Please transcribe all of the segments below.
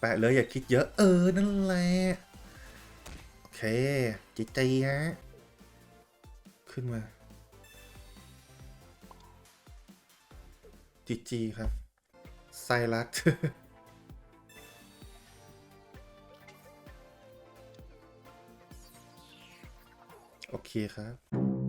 แปะเลยอย่าคิดเยอะเออนั่นแหละ โอเคจีจีฮะ ขึ้นมาจีจีครับ ไซรัสโอเคครับ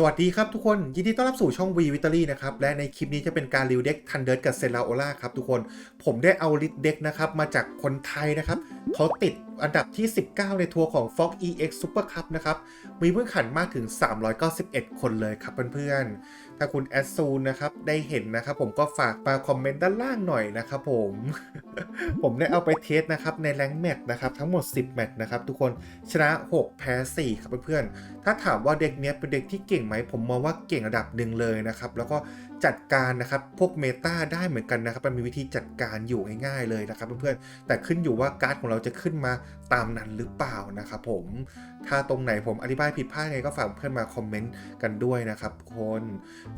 สวัสดีครับทุกคน ยินดีต้อนรับสู่ช่อง V Victory นะครับ และในคลิปนี้จะเป็นการรีวิวเด็กทันเดิร์ดกับเซราโอล่าครับทุกคนผมได้เอาลิสต์เด็กนะครับ มาจากคนไทยนะครับ เขาติด อันดับที่ 19 ในทัวร์ของ Fox EX Super Cup นะครับ มีผู้แข่งขันมากถึง 391 คนเลยครับเพื่อนๆ ถ้าคุณแอดซูนนะครับ ได้เห็นนะครับผมก็ฝากมาคอมเมนต์ด้านล่างหน่อยนะครับผม ผมได้เอาไปเทสนะครับ ในแรงแมตช์นะครับ ทั้งหมด 10 แมตช์นะครับ ทุกคนชนะ 6 แพ้ 4 ครับเพื่อนๆ ถ้าถามว่าเด็กเนี้ยเป็นเด็กที่เก่งไหม ผมมองว่าเก่งระดับหนึ่งเลยนะครับ แล้วก็จัดการนะครับพวกเมตาได้เหมือนกันนะครับมันมีวิธีจัดการอยู่ง่ายๆเลยนะครับเพื่อนๆแต่ขึ้นอยู่ว่าการ์ดของเราจะขึ้นมาตามนั้นหรือเปล่านะครับผม ถ้าตรงไหนผมอธิบายผิดพลาดไงก็ฝากเพื่อนมาคอมเมนต์กันด้วยนะครับคน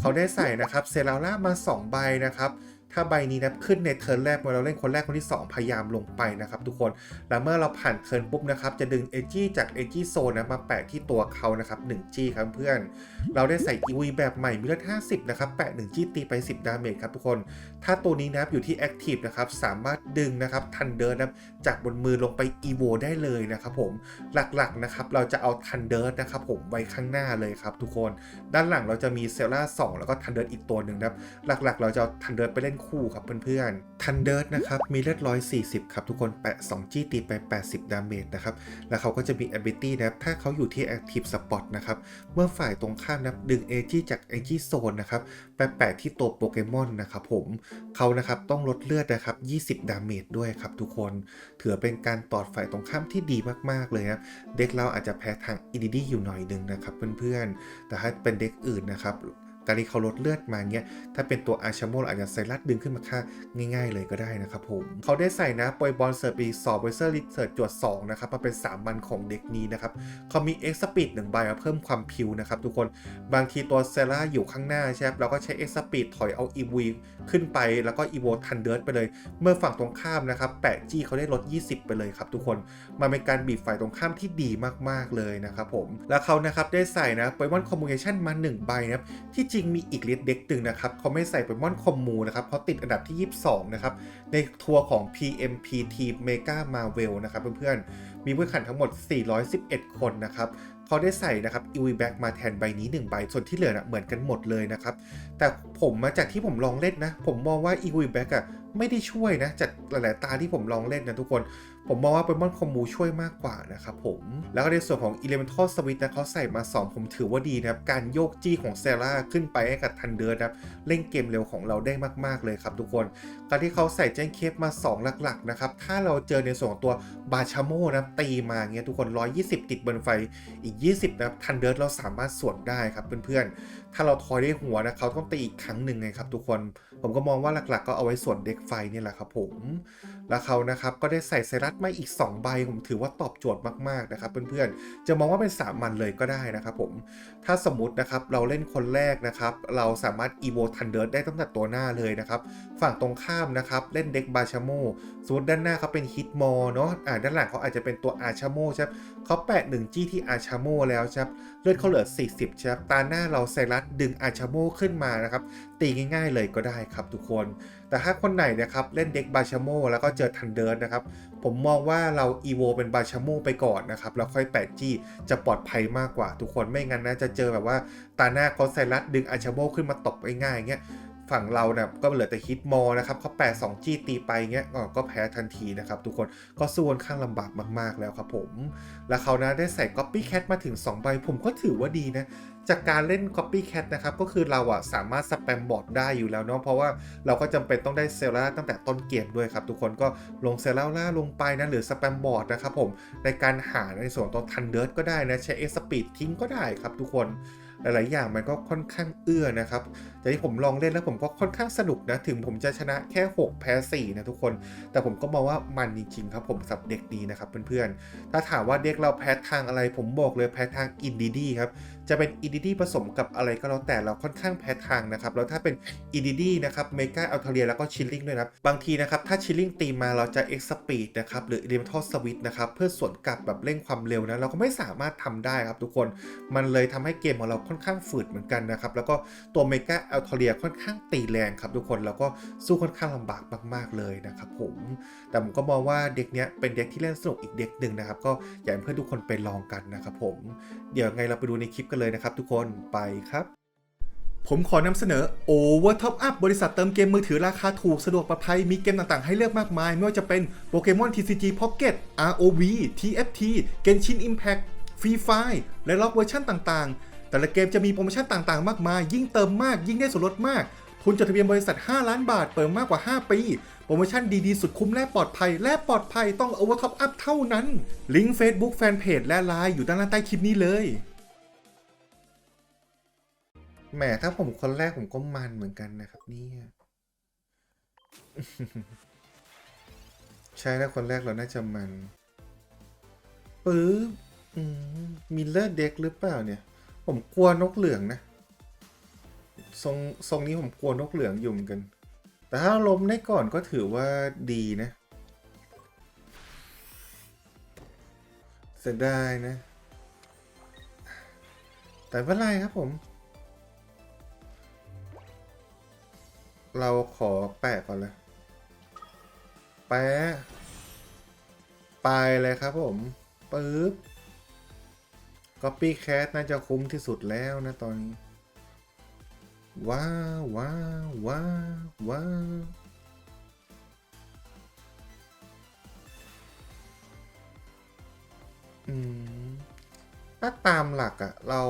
เขาได้ใส่นะครับเซราล่ามา 2 ใบนะครับ ถ้าใบนี้นะขึ้นในเทิร์นแรกเมื่อเราเล่นคนแรกคนที่ 2 พยายามลงไปนะครับทุกคน แล้วเมื่อเราผ่านเทิร์นปุ๊บนะครับจะดึงเอจี้จากเอจี้โซนนะมาแปะที่ตัวเขานะครับ1จี้ครับเพื่อน เราได้ใส่อีวีแบบใหม่มีเลือด50นะครับแปะ1จี้ตีไป 10 ดาเมจครับทุกคน ถ้าตัวนี้นับอยู่ที่แอคทีฟนะครับสามารถดึงนะครับทันเดอร์นะจากบนมือลงไปอีโวได้เลยนะครับผมหลักๆนะครับเราจะเอาทันเดอร์นะครับผมไว้ข้างหน้าเลยครับทุกคน ด้านหลังเราจะมีเซลล่า2แล้วก็ทันเดอร์อีกตัวหนึ่งนะครับหลักๆ เราจะเอาทันเดอร์ไปเล่นคู่ครับเพื่อนๆทันเดอร์นะครับมีเลือด140 ครับทุกคนแปะ2จี้ตีไป 80 ดาเมจนะครับ แล้วเขาก็จะมี ability นะครับถ้าเขาอยู่ที่ active spot นะครับ เมื่อฝ่ายตรงข้ามนะดึงเอจี้จากเอจี้โซนนะครับไปแปะที่ตัวโปเกมอนนะครับผมเขานะครับต้องลดเลือดนะครับ 20 ดาเมจด้วยครับทุกคนถือเป็นการตอดฝ่ายตรงข้ามที่ดีมากๆเลยนะเด็กเราอาจจะแพ้ทางอินดีอยู่หน่อยหนึงนะครับเพื่อนๆ แต่ถ้าเป็นเด็กอื่นนะครับ การที่เขาลดเลือดมาเนี้ย ถ้าเป็นตัวอาชโมลอาจจะไซรัสดึงขึ้นมาค่าง่าย ๆ เลยก็ได้นะครับผม เขาได้ใส่นะปอยบอลเสิร์ฟปีสอบเวเซอร์ลิเสิร์จจวด2นะครับมาเป็น 3 มันของเด็กนี้นะครับเขามีเอ็กซ์สปีดหนึ่งใบมาเพิ่มความพิวนะครับทุกคนบางทีตัวเซล่าอยู่ข้างหน้าใช่ไหมเราก็ใช้เอ็กซ์สปีดถอยเอาอีวีขึ้นไปแล้วก็อีโวทันเดิร์ดไปเลย เมื่อฝั่งตรงข้ามนะครับแปะจี้เขาได้ลด 20 ไปเลยครับทุกคนมันเป็นการบีบฝ่ายตรงข้ามที่ดีมากๆเลยนะครับผมแล้วเขานะครับได้ใส่นะโปเกมอนคอมมูนิเคชันมา1ใบนะครับที่จริงมีอีกลิสเด็กตึงนะครับเขาไม่ใส่โปเกมอนคอมมูนะครับเพราะติดอันดับที่ 22 นะครับ ในทัวร์ของ PMPT Mega Marvel นะครับเพื่อนๆ มีผู้แข่งขันทั้งหมด 411 คนนะครับเขาได้ใส่นะครับ e v b a c k มาแทนใบนี้ 1 ใบ ส่วนที่เหลือนะเหมือนกันหมดเลยนะครับ แต่ผมมาจากที่ผมลองเล่นนะ ผมมองว่า e v b a c k อะไม่ได้ช่วยนะ จากหลายๆตาที่ผมลองเล่นนะทุกคน ผมมองว่าเป็นมอนคอมมูช่วยมากกว่านะครับผม แล้วก็ในส่วนของ Elemental Switch นะเขาใส่มา 2 ผมถือว่าดีนะครับ การโยกจี้ของเซราขึ้นไปให้กับทันเดอร์นะครับ เล่นเกมเร็วของเราได้มาก ๆ เลยครับทุกคนการที่เขาใส่แจ้งเคปมา 2 หลัก ๆ นะครับ ถ้าเราเจอในส่วนของตัวบาชาโมนะตีมาเงี้ยทุกคน 120 ติดบนไฟอีก 20 นะครับทันเดอร์เราสามารถสวนได้ครับเพื่อนๆ ถ้าเราทอยได้หัวนะเขาต้องตีอีกครั้งหนึ่งไงครับทุกคน ผมก็มองว่าหลักๆ ก็เอาไว้ส่วนเด็กไฟเนี่ยแหละครับผมแล้วเขานะครับก็ได้ใส่ไซรัสมาอีก 2 ใบ ผมถือว่าตอบโจทย์มากๆนะครับเพื่อนๆจะมองว่าเป็นสามันเลยก็ได้นะครับผมถ้าสมมตินะครับเราเล่นคนแรกนะครับเราสามารถ evo thunder ได้ตั้งแต่ตัวหน้าเลยนะครับฝั่งตรงข้ามนะครับเล่นเด็กบาชาโมสมมติด้านหน้าเขาเป็นฮิตมอเนาะอ่าด้านหลังเขาอาจจะเป็นตัวอาชาโมใช่ไหมเขาแปะ1จี้ที่อาชาโมแล้วใช่ไหม เลือดเขาเหลือ 40ใช่ไหมตาหน้าเราไซรัสดึงอาชาโมขึ้นมานะครับ ตีง่ายๆเลยก็ได้ครับทุกคน แต่ถ้าคนไหนนะครับเล่นเด็กบาชาโมแล้วก็เจอทันเดิร์นะครับ ผมมองว่าเราอีโวเป็นบาชาโมไปก่อนนะครับ แล้วค่อยแปดจี้จะปลอดภัยมากกว่าทุกคนไม่งั้นนะจะเจอแบบว่าตาหน้าเขาไซรัสดึงอาชาโมขึ้นมาตบง่ายๆเงี้ย ฝั่งเราเนี่ยก็เหลือแต่ฮิตมอนะครับเขาแปะ2จี้ตีไปเงี้ยก็แพ้ทันทีนะครับทุกคนก็สู้ค่อนข้างลำบากมากๆแล้วครับผม แล้วเขานะได้ใส่ Copycat มาถึง 2 ใบ ผมก็ถือว่าดีนะ จากการเล่น Copycat นะครับ ก็คือเราอะสามารถสแปมบอร์ดได้อยู่แล้วเนาะเพราะว่าเราก็จำเป็นต้องได้เซลล่าตั้งแต่ต้นเกมด้วยครับ ทุกคนก็ลงเซลล่าลงไปนะหรือสแปมบอร์ดนะครับผมในการหาในส่วนตัวทันเดิร์ดก็ได้นะใช้เอสปีดทิ้งก็ได้ครับทุกคนหลาย ๆ อย่างมันก็ค่อนข้างเอื้อนะครับแต่ที่ผมลองเล่นแล้วผมก็ค่อนข้างสนุกนะ ถึงผมจะชนะแค่ 6 แพ้ 4 นะทุกคน แต่ผมก็มองว่ามันจริงๆครับผมสับเด็กดีนะครับเพื่อนๆ ถ้าถามว่าเด็กเราแพ้ทางอะไร ผมบอกเลยแพ้ทางอินดีดีครับ จะเป็น EDD ผสมกับอะไรก็แล้วแต่เราค่อนข้างแพ้ทางนะครับ แล้วถ้าเป็น EDD นะครับเมกาอัลเทเรียแล้วก็ชิลลิงด้วยนะบางทีนะครับถ้าชิลลิงตีมาเราจะ X Speed นะครับหรือ Elemental Switch นะครับเพื่อสวนกลับแบบเร่งความเร็วนะเราก็ไม่สามารถทำได้ครับทุกคนมันเลยทำให้เกมของเราค่อนข้างฝืดเหมือนกันนะครับแล้วก็ตัวเมกาอัลทเรียค่อนข้างตีแรงครับทุกคนแล้วก็สู้ค่อนข้างลำบากมาก ๆเลยนะครับผม แต่ผมก็มองว่าเด็กเนี้ยเป็นเด็กที่เล่นสนุกอีกเด็กหนึ่งนะครับ ก็อยากให้เพื่อนทุกคนไปลองกันนะครับผม เดี๋ยวไงเราไปดูในคลิปกันเลยนะครับ ทุกคนไปครับผมขอนำเสนอ Over Top Up บริษัทเติมเกมมือถือราคาถูกสะดวกปลอดภัย มีเกมต่างๆให้เลือกมากมาย ไม่ว่าจะเป็น Pokemon TCG Pocket ROV TFT Genshin Impact Free Fire และล็อกเวอร์ชันต่างๆ แต่ละเกมจะมีโปรโมชั่นต่างๆ มากมาย ยิ่งเติมมากยิ่งได้ส่วนลดมาก ทุนจดทะเบียนบริษัท 5 ล้านบาท เปิดมากกว่า 5 ปี โปรโมชั่นดีๆ สุดคุ้มและปลอดภัย และปลอดภัยต้อง Over Top Up เท่านั้น ลิงก์ Facebook Fanpage และ Line อยู่ด้านล่างใต้คลิปนี้เลยแหมถ้าผมคนแรกผมก็มันเหมือนกันนะครับเนี่ยใช่ถ้าคนแรกเราน่าจะมันปื๊บมิลเลอร์เด็กหรือเปล่าเนี่ย ผมกลัวนกเหลืองนะทรงทรงนี้ผมกลัวนกเหลืองอยู่เหมือนกัน แต่ถ้าล้มได้ก่อนก็ถือว่าดีนะเสียดายนะ แต่ไม่เป็นไรครับผม เราขอแปะก่อนเลยแปะไปเลยครับผมปึ๊บ Copycat น่าจะคุ้มที่สุดแล้วนะตอนนี้ ว้าวว้าวว้าวว้าวอืมถ้าตามหลักอะเรา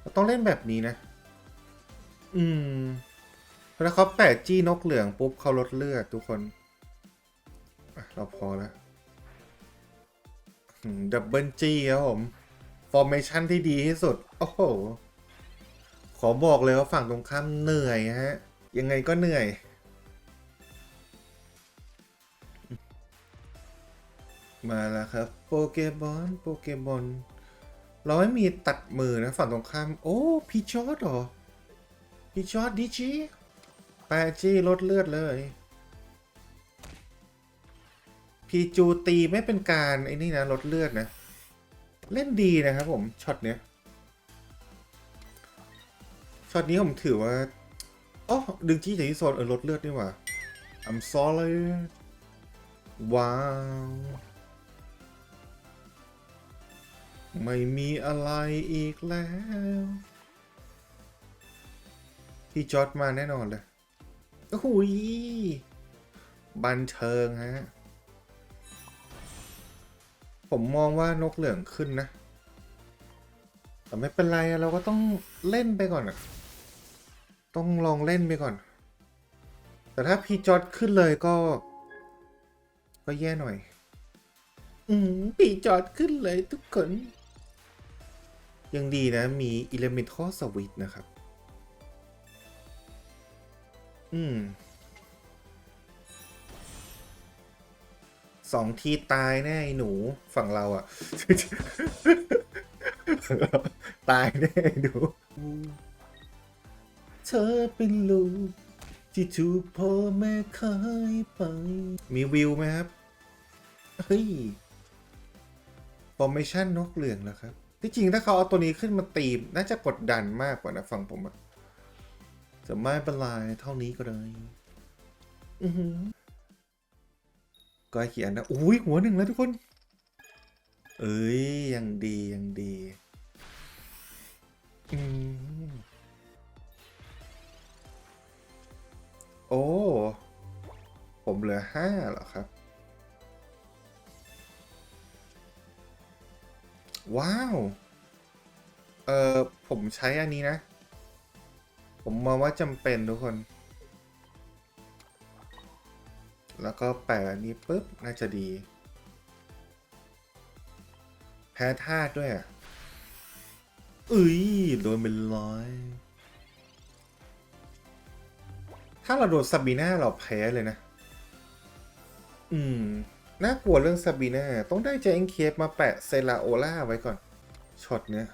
เราต้องเล่นแบบนี้นะ อืมถ้าเขาแปะจี้นกเหลืองปุ๊บเขาลดเลือดทุกคน เราพอแล้ว ดับเบิลจี้ครับผมฟอร์เมชันที่ดีที่สุด โอ้โห ขอบอกเลยว่าฝั่งตรงข้ามเหนื่อยฮะ ยังไงก็เหนื่อย มาแล้วครับ โปเกบอลโปเกบอลเราไม่มีตัดมือนะฝั่งตรงข้าม โอ้พีจอดเหรอ พีจอดดิจิแปจี้ลดเลือดเลย พีจูตีไม่เป็นการไอ้นี่นะลดเลือดนะ เล่นดีนะครับผมช็อตเนี้ยช็อตนี้ผมถือว่าอ๋อดึงจี้จากที่โซนเออลดเลือดนี่หว่า I'm sorry ว้าว ไม่มีอะไรอีกแล้ว พี่จอดมาแน่นอนเลย โอ้โหยบันเทิงฮะ ผมมองว่านกเหลืองขึ้นนะ แต่ไม่เป็นไรเราก็ต้องเล่นไปก่อนอะต้องลองเล่นไปก่อน แต่ถ้าพีจอดขึ้นเลยก็ ก็แย่หน่อย อืมพีจอดขึ้นเลยทุกคน ยังดีนะมี Elemental Switch นะครับ อืม สองทีตายแน่หนูฝั่งเราอะตายแน่หนูเธอเป็นลูกที่ถูกพ่อแม่ขายไป มีวิวไหมครับ เฮ้ยฟอร์เมชั่นนกเหลืองเหรอครับ ที่จริงถ้าเขาเอาตัวนี้ขึ้นมาตีม น่าจะกดดันมากกว่านะฟังผมอะจะไม่เป็นไรเท่านี้ก็ได้อือหือ ก็ให้กี่อันนะอุ้ยหัวหนึ่งแล้วทุกคน เอ้ยยังดียังดีอืมโอ้ ผมเหลือห้าเหรอครับ ว้าว เออผมใช้อันนี้นะ ผมมองว่าจำเป็นทุกคน แล้วก็แปะนนี้ปุ๊บ น่าจะดี แพ้ธาตุด้วยอะเอ้ยโดนเป็นร้อย ถ้าเราโดนซาบีน่าเราแพ้เลยนะ อืม น่ากลัวเรื่องซาบีน่าต้องได้เจนเคฟมาแปะเซลาโอล่าไว้ก่อน ช็อตเนี้ย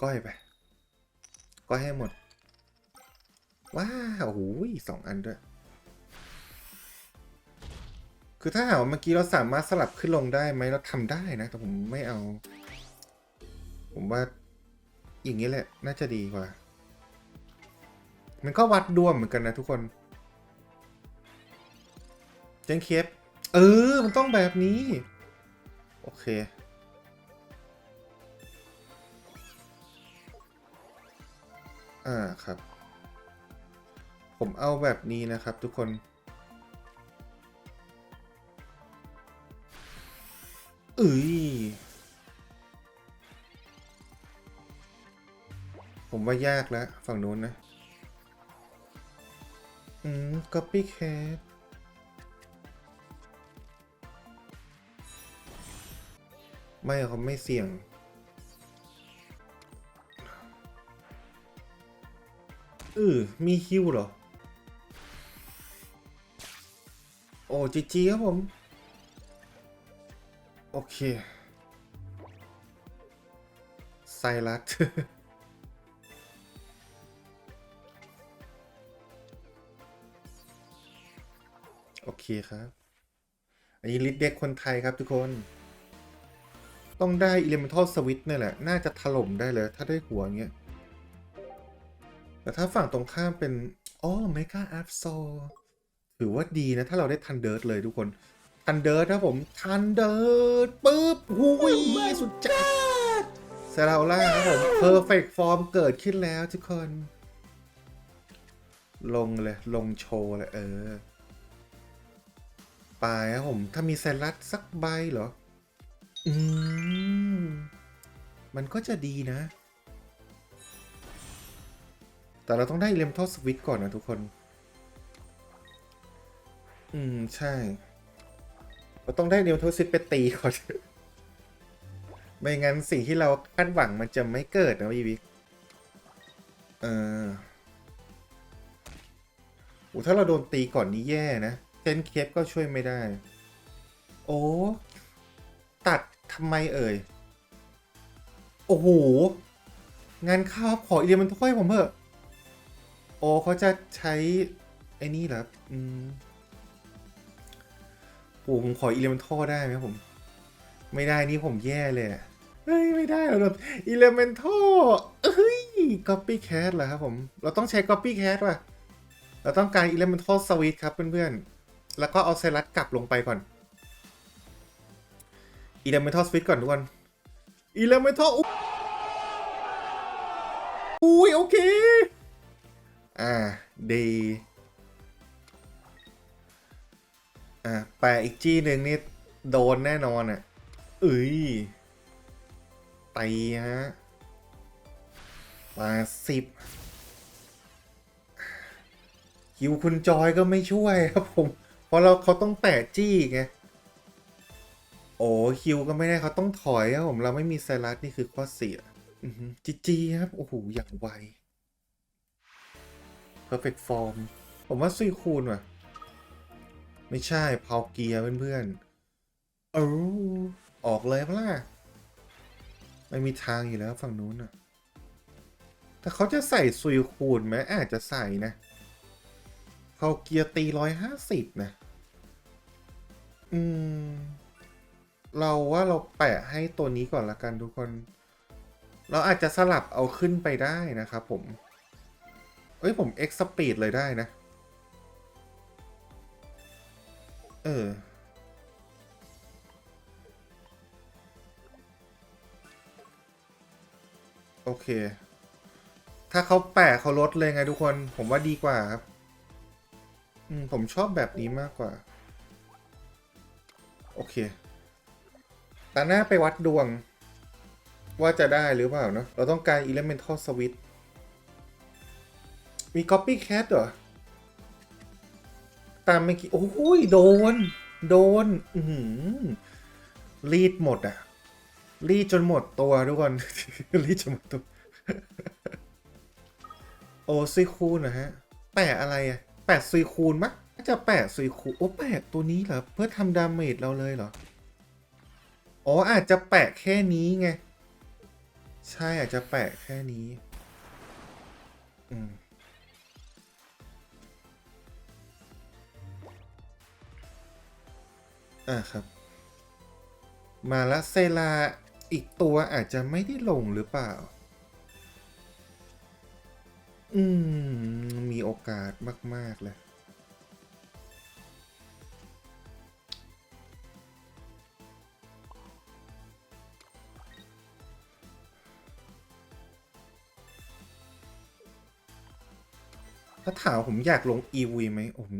ก้อยไป ก้อยให้หมด ว้าวโอ้ยสองอันด้วย คือถ้าหากว่าเมื่อกี้เราสามารถสลับขึ้นลงได้ไหมเราทำได้นะ แต่ผมไม่เอา ผมว่าอย่างนี้แหละ น่าจะดีกว่า มันก็วัดดวงเหมือนกันนะทุกคนเจนเคฟเออ มันต้องแบบนี้ โอเค อ่าครับ ผมเอาแบบนี้นะครับทุกคน เอ้ยผมว่ายากแล้วฝั่งนู้นนะ อืม copycat ไม่เขาไม่เสี่ยง เออมีฮิวเหรอ โอ้จีจีครับผม โอเค ไซรัสโอเคครับ อันนี้ลิดเด็กคนไทยครับทุกคน ต้องได้ Elemental Switch นี่แหละ น่าจะถล่มได้เลย ถ้าได้หัวเงี้ย แต่ถ้าฝั่งตรงข้ามเป็นอ๋อ Mega a p s o ถือว่าดีนะ ถ้าเราได้ทันเดิร์ดเลยทุกคน ทันเดิร์ดครับผม ทันเดิร์ดปุ๊บหุยสุดจัดเซราล่าครับผม Perfect Form เกิดขึ้นแล้วทุกคน ลงเลย ลงโชว์เลยเออปลายครับผม ถ้ามีไซรัสสักใบเหรอ อืม มันก็จะดีนะ แต่เราต้องได้เลมทอสวิตก่อนนะทุกคน อืม ใช่ เราต้องได้เลมทอสวิตไปตีก่อน ไม่งั้นสิ่งที่เราคาดหวังมันจะไม่เกิดนะวีวิกเออโอ้ถ้าเราโดนตีก่อนนี้แย่นะเทนเคปก็ช่วยไม่ได้ โอ้ ตัดทำไมเอ่ย โอ้โห งานข้าครับขออีเลียมันถ้วยผมเถอะ โอ้เขาจะใช้ ไอ้นี่เหรออืมโอ้ผมขออีเลมนท่ได้ไหมผม ไม่ได้นี่ผมแย่เลยเฮ้ย ไม่ได้เราอีเลมนท่เฮ้ย copycat เหรอครับผม เราต้องใช้ copycat ว่ะ เราต้องการ elemental switch ครับเพื่อนๆ แล้วก็เอาไซรัสกลับลงไปก่อน elemental switch ก่อนทุกคน elemental อุ๊ยอุ้ยโอเค อ่าดีอ่าแปะอีกจี้หนึ่งนี่โดนแน่นอนอะเอ้ยตีฮะมาสิบคิวคุณจอยก็ไม่ช่วยครับผม เพราะเราเขาต้องแปะจี้ไง โอ้คิวก็ไม่ได้เขาต้องถอยครับผม เราไม่มีไซรัสนี่คือข้อเสียจีจีครับ โอ้โห อย่างไว perfect form ผมว่าซุยคูณว่ะ ไม่ใช่พาวเกียร์เพื่อนๆเออออกเลยปะล่ะไม่มีทางอยู่แล้วฝั่งนู้นอะ แต่เขาจะใส่ซุยคูณไหมอาจจะใส่นะพาวเกียร์ตีร้อยห้าสิบนะ อืม เราว่าเราแปะให้ตัวนี้ก่อนละกันทุกคน เราอาจจะสลับเอาขึ้นไปได้นะครับผมเอ้ย ผม X speed เลยได้นะ เออ โอเค ถ้าเขาแปะเขาลดเลยไงทุกคน ผมว่าดีกว่าครับ อืม ผมชอบแบบนี้มากกว่า โอเค ตาหน้าไปวัดดวง ว่าจะได้หรือเปล่าเนาะ เราต้องการ elemental switch มี copycat เหรอ ตามเมื่อกี้ โอ้ย โดน โดน อืรีดหมดอะรีดจนหมดตัวทุกคน รีดจนหมดตัว โอ้ซุยคูนนะฮะ แปะอะไรอะแปะซุยคูนมะน่าจะแปะซุยคูนโอ้แปะตัวนี้เหรอ เพื่อทำดาเมจเราเลยเหรอ อ๋อ อาจจะแปะแค่นี้ไง ใช่อาจจะแปะแค่นี้ อืม อ่าครับ มาละเซลาอีกตัวอาจจะไม่ได้ลงหรือเปล่า อืม มีโอกาสมาก ๆ เลย ถ้าถามผมอยากลง EV ไหมผม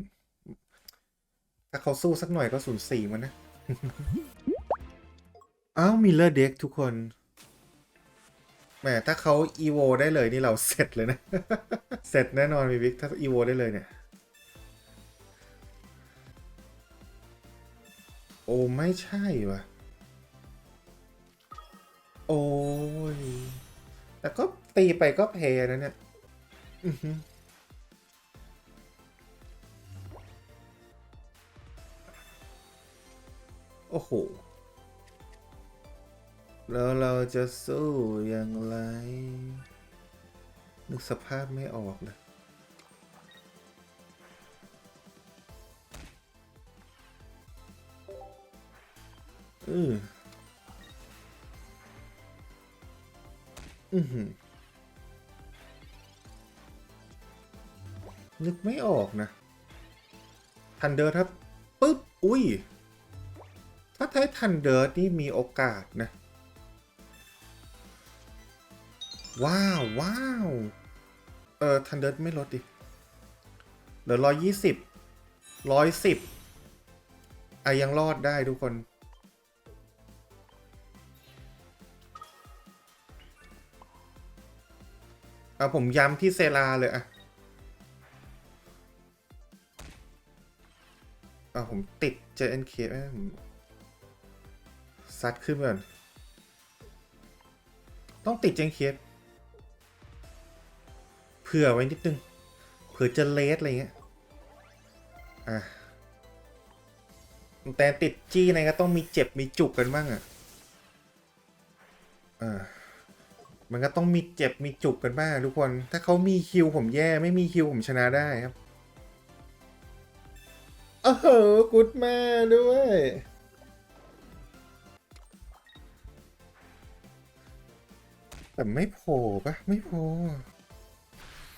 ถ้าเขาสู้สักหน่อยก็ศูนย์สี่มันนะ อ้าวมิลเลอร์เด็กทุกคนแหมถ้าเขา EVO ได้เลยนี่เราเสร็จเลยนะ เสร็จแน่นอนมีวิกถ้า EVO ได้เลยเนี่ย โอ้ไม่ใช่วะโอ้ย แต่ก็ตีไปก็เพนะเนี่ย อือ โอ้โห แล้วเราจะสู้อย่างไร นึกสภาพไม่ออกเลยอืออือหือนึกไม่ออกนะทันเดอร์ครับปึ๊บ อุ้ย ถ้าใช้ทันเดอร์นี่มีโอกาสนะ ว้าว ว้าว เออทันเดอร์ไม่ลดดิ เหลือร้อยยี่สิบร้อยสิบอะยังรอดได้ทุกคน เอาผมย้ำที่เซราเลยอะอะผมติด JNK ไว้ผม ซัดขึ้นก่อน ต้องติด JNK เคปเผื่อไว้นิดนึง เผื่อจะเลสอะไรเงี้ย อะ แต่ติดจี้ไหนก็ต้องมีเจ็บมีจุกกันบ้างอะ อ่า มันก็ต้องมีเจ็บมีจุกกันบ้างทุกคน ถ้าเขามีคิวผมแย่ไม่มีคิวผมชนะได้ครับ โอ้โห กุดมาด้วย แต่ไม่โผล่ปะไม่โผล่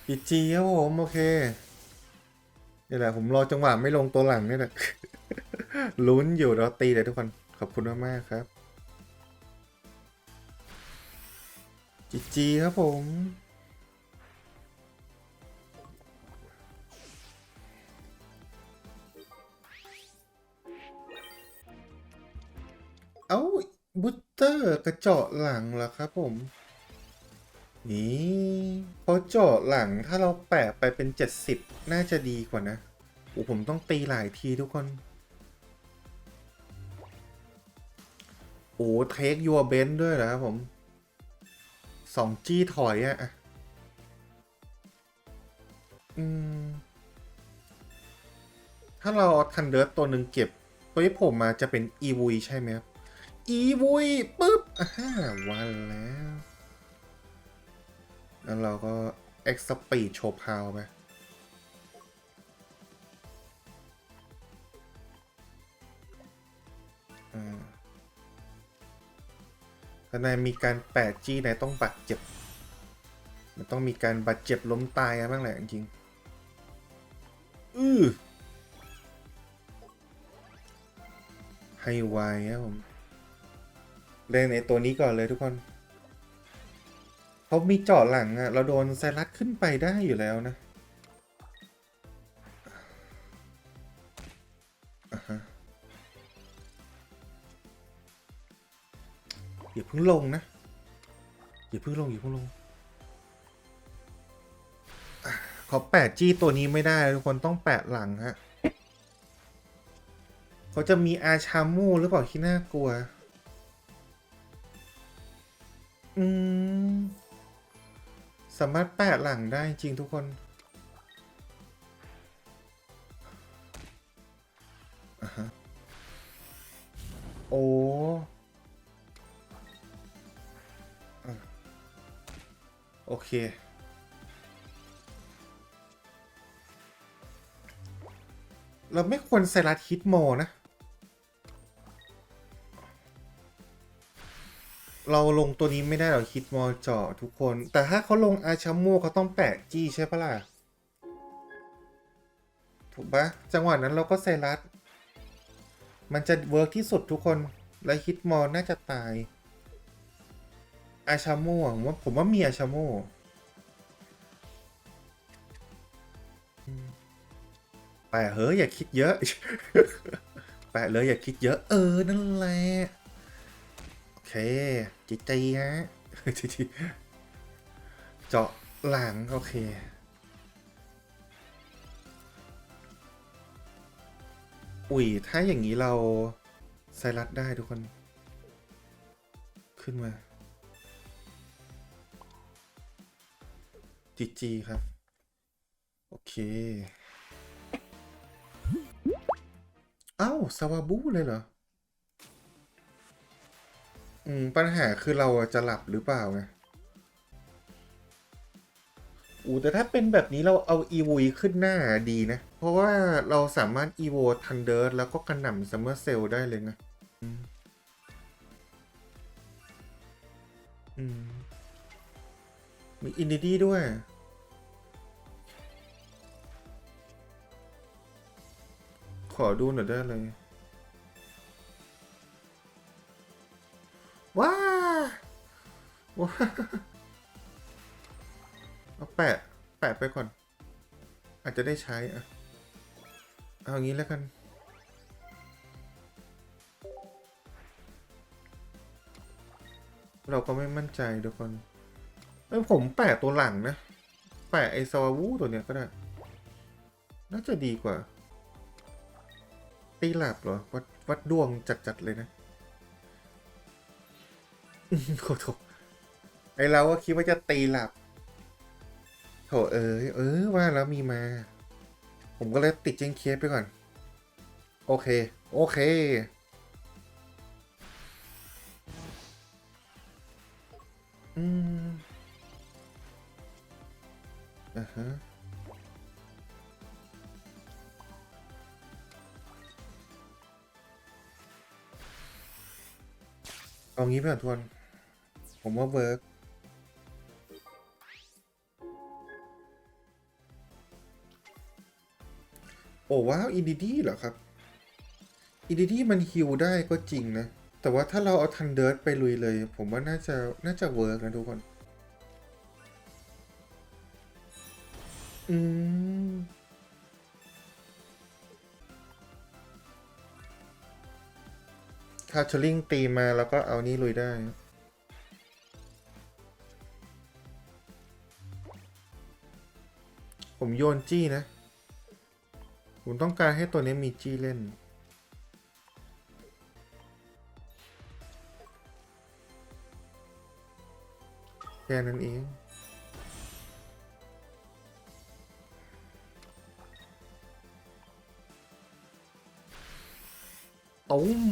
จีจีครับผมโอเคนี่แหละผมรอจังหวะไม่ลงตัวหลังนี่แหละลุ้นอยู่เราตีเลยทุกคน ขอบคุณมากๆครับจีจีครับผม เอ้า บุตเตอร์กระเจาะหลังเหรอครับผม นี่พอเจาะหลังถ้าเราแปะไปเป็น 70 น่าจะดีกว่านะโอ้ผมต้องตีหลายทีทุกคน โอ้เทคยัวเบนด้วยเหรอครับผมสองจี้ถอยอะอะอืม ถ้าเราทันเดิร์ตัวหนึ่งเก็บ ตัวที่ผมมาจะเป็นอีวุยใช่ไหมครับ อีวุยปุ๊บอ่าวันแล้ว แล้วเราก็ X Speed โชว์พาวไปอ่าถ้านายมีการแปดจี้นายต้องบาดเจ็บ มันต้องมีการบาดเจ็บล้มตายกันบ้างแหละจริงอือให้ไวครับผม เล่นในตัวนี้ก่อนเลยทุกคน เขามีเจาะหลังอะเราโดนไซรัสขึ้นไปได้อยู่แล้วนะอย่าเพิ่งลงนะ อย่าเพิ่งลงอย่าเพิ่งลงอขอแปะจี้ตัวนี้ไม่ได้ทุกคนต้องแปะหลังฮะเขาจะมีอาชามูหรือเปล่าที่น่ากลัว อืม สามารถแปะหลังได้จริงทุกคน โอ้โอเค เราไม่ควรใส่รัดฮิตโมนะ เราลงตัวนี้ไม่ได้หรอกฮิตโมเจาะทุกคน แต่ถ้าเขาลงอาชาโมเขาต้องแปะจี้ใช่ปะล่ะ ถูกปะจังหวะนั้นเราก็ใส่รัดมันจะเวิร์กที่สุดทุกคน และฮิตมอน่าจะตาย อาชาโมผมว่าผมว่ามีอาชาโมอืมแปะเฮ้ยอย่าคิดเยอะ แปะเลยอย่าคิดเยอะ เออ นั่นแหละ เคจีจีฮะจีจีเจาะหลังโอเคอุ้ย ถ้าอย่างนี้เราไซรัสได้ทุกคน ขึ้นมา จีจีครับ โอเค เอ้าซาวาบูเลยเหรอ อืมปัญหาคือเราจะหลับหรือเปล่าไงอูแต่ถ้าเป็นแบบนี้เราเอาอีว y ขึ้นหน้าดีนะ เพราะว่าเราสามารถอีโวทันเดอร์แล้วก็กระหน่ำซัมเมอร์เซลได้เลยนะอืมอืมมีอินดิดี้ด้วย ขอดูหน่อยได้เลย ว้าว้าเอาแปะ แปะไปก่อน อาจจะได้ใช้อะเอางี้แล้วกันเราก็ไม่มั่นใจทุกคนเอ้ยผมแปะตัวหลังนะ แปะไอซาวาวูตัวเนี้ยก็ได้ น่าจะดีกว่า ตีหลับเหรอ วัดวัดดวงจัดๆเลยนะ โถโถไอเราก็คิดว่าจะตีหลับ โถเอ้ยเออว่าแล้วมีมา ผมก็เลยติดเจงเคสไปก่อน โอเค โอเค อืมอ่าฮะเอางี้ไปก่อนทวน ผมว่าเวิร์กโอ้ว้าวอินดิดี้เหรอครับอินดิดี้มันฮิลได้ก็จริงนะ แต่ว่าถ้าเราเอาทันเดิร์ดไปลุยเลย ผมว่าน่าจะน่าจะเวิร์กนะทุกคน อืมคาชลิงตีมาแล้วก็เอานี่ลุยได้ ผมโยนจี้นะ ผมต้องการให้ตัวนี้มีจี้เล่น แค่นั้นเอง ตุ้ม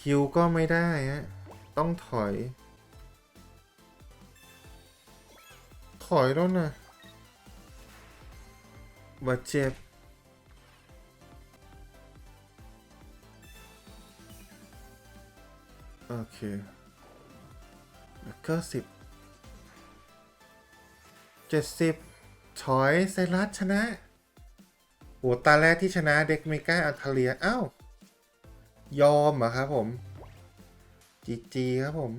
ฮิวก็ไม่ได้ฮะ ต้องถอย อยแล้วนะบาดเจ็บโอเคแล้วก็สิบเจ็ดสิบถอยไซรัสชนะโหตาแรกที่ชนะเด็กเมกาอัลทาเลียอ้าวยอมเหรอครับผมจีจีครับผม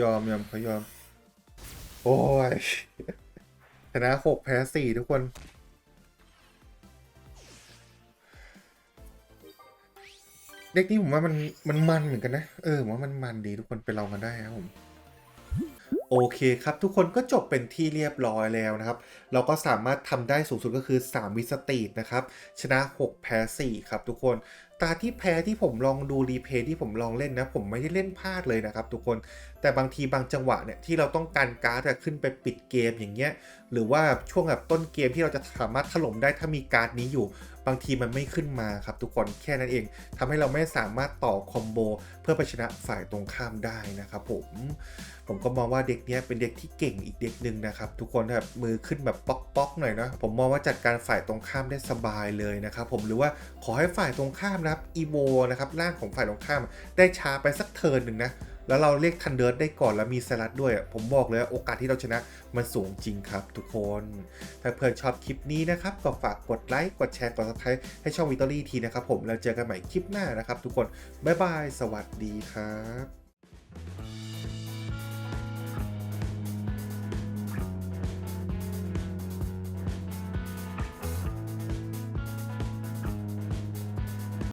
ยอมยอมเขายอม โอ้ยชนะหกแพ้สี่ทุกคน เด็กนี้ผมว่ามันมันมันเหมือนกันนะ เออผมว่ามันมันดีทุกคนไปลองกันได้ครับผมโอเคครับ ทุกคนก็จบเป็นที่เรียบร้อยแล้วนะครับ เราก็สามารถทำได้สูงสุดก็คือ 3 วิสตรีทนะครับ ชนะ 6 แพ้ 4 ครับทุกคน ตาที่แพ้ที่ผมลองดูรีเพย์ที่ผมลองเล่นนะ ผมไม่ได้เล่นพลาดเลยนะครับทุกคนแต่บางทีบางจังหวะเนี่ยที่เราต้องการการ์ดขึ้นไปปิดเกมอย่างเงี้ยหรือว่าช่วงแบบต้นเกมที่เราจะสามารถถล่มได้ถ้ามีการ์ดนี้อยู่ บางทีมันไม่ขึ้นมาครับทุกคนแค่นั้นเองทำให้เราไม่สามารถต่อคอมโบเพื่อไปชนะฝ่ายตรงข้ามได้นะครับผมผมก็มองว่าเด็กเนี้ยเป็นเด็กที่เก่งอีกเด็กหนึ่งนะครับทุกคนแบบมือขึ้นแบบป๊อกป๊อกๆหน่อยนะผมมองว่าจัดการฝ่ายตรงข้ามได้สบายเลยนะครับผมหรือว่าขอให้ฝ่ายตรงข้ามนะรับอีโวนะครับร่างของฝ่ายตรงข้าม ได้ช้าไปสักเทิร์นหนึ่งนะ แล้วเราเรียกทันเดิร์ดได้ก่อนแล้วมีสลัดด้วย ผมบอกเลยโอกาสที่เราชนะมันสูงจริงครับทุกคน ถ้าเพื่อนชอบคลิปนี้นะครับ ก็ฝากกดไลค์กดแชร์กด subscribe ให้ช่องวิตอรี่ทีนะครับผมแล้วเจอกันใหม่คลิปหน้านะครับ ทุกคนบ๊ายบายสวัสดีครับ